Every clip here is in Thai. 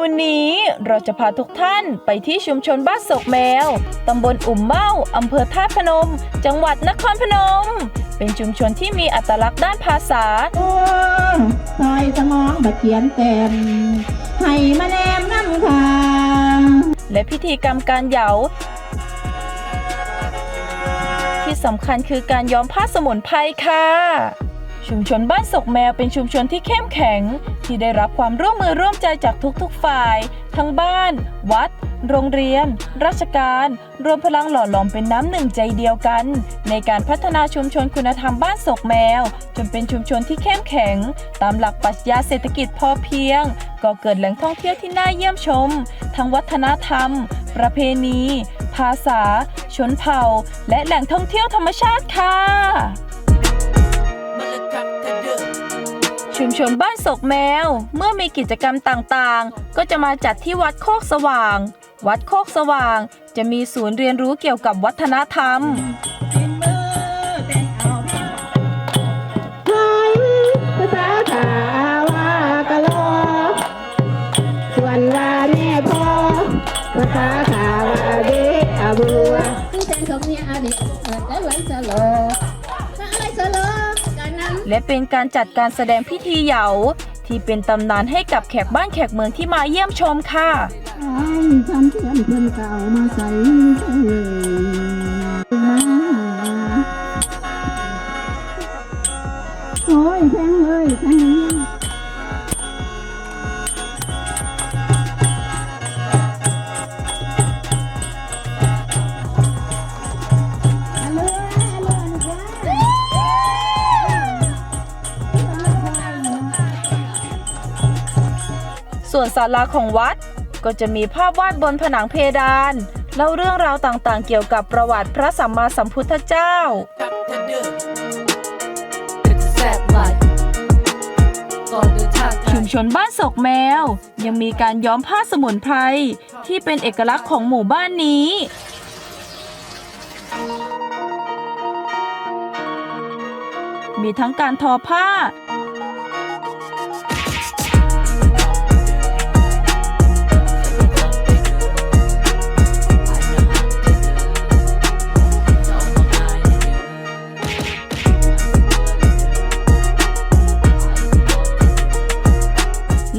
วันนี้เราจะพาทุกท่านไปที่ชุมชนบ้านโศกแมว ตำบลอุ่มเมาอำเภอท่าตุพนม จังหวัดนครพนม เป็นชุมชนที่มีอัตลักษณ์ด้านภาษาวงซอยสมองบัดเขียนเต็มให้มาแนมน้ำทางและพิธีกรรมการเหยาที่สำคัญคือการย้อมผ้าสมุนไพรค่ะ ชุมชนบ้านศกแมวเป็นชุมชนที่เข้มแข็ง ที่ได้รับความร่วมมือร่วมใจจากทุกๆฝ่าย ทั้งบ้าน วัด โรงเรียน ราชการ รวมพลังหล่อหลอมเป็นน้ำหนึ่งใจเดียวกัน ในการพัฒนาชุมชนคุณธรรมบ้านศกแมว จนเป็นชุมชนที่เข้มแข็ง ตามหลักปรัชญาเศรษฐกิจพอเพียง ก็เกิดแหล่งท่องเที่ยวที่น่าเยี่ยมชม ทั้งวัฒนธรรม ประเพณี ภาษา ชนเผ่า และแหล่งท่องเที่ยวธรรมชาติค่ะ ชุมชนบ้านศกแมว เมื่อมีกิจกรรมต่างๆ ก็จะมาจัดที่วัดโคกสว่าง วัดโคกสว่าง จะมีศูนย์เรียนรู้เกี่ยวกับวัฒนธรรมเป็นมือแต่ง และเป็นการจัดการแสดงพิธีเหยาที่เป็นตำนานให้กับแขกบ้านแขกเมืองที่มาเยี่ยมชมค่ะ ไอ้ฉันเทียนเพื่อนเก่ามาใส่เล ส่วนศาลาของวัด ก็จะมีภาพวาดบนผนังเพดานเล่าเรื่องราวต่างๆ เกี่ยวกับประวัติพระสัมมาสัมพุทธเจ้า ชุมชนบ้านศกแมว ยังมีการย้อมผ้าสมุนไพรที่เป็นเอกลักษณ์ของหมู่บ้านนี้มีทั้งการทอผ้า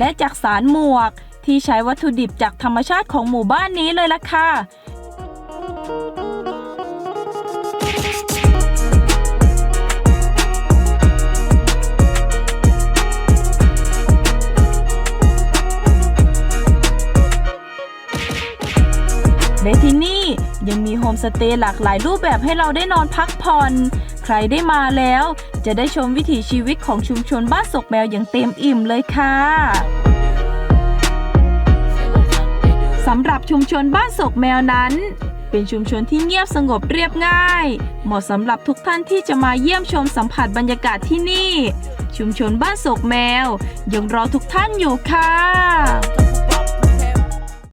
และจากสารหมวก ที่ใช้วัตถุดิบจากธรรมชาติของหมู่บ้านนี้เลยล่ะค่ะ ยังมีโฮมสเตย์หลากหลายรูปแบบให้เราได้นอนพักผ่อน ใครได้มาแล้ว จะได้ชมวิถีชีวิตของชุมชนบ้านศกแมวอย่างเต็มอิ่มเลยค่ะสำหรับชุมชนบ้านศกแมวนั้น เป็นชุมชนที่เงียบสงบเรียบง่าย เหมาะสำหรับทุกท่านที่จะมาเยี่ยมชมสัมผัสบรรยากาศที่นี่ ชุมชนบ้านศกแมวยังรอทุกท่านอยู่ค่ะ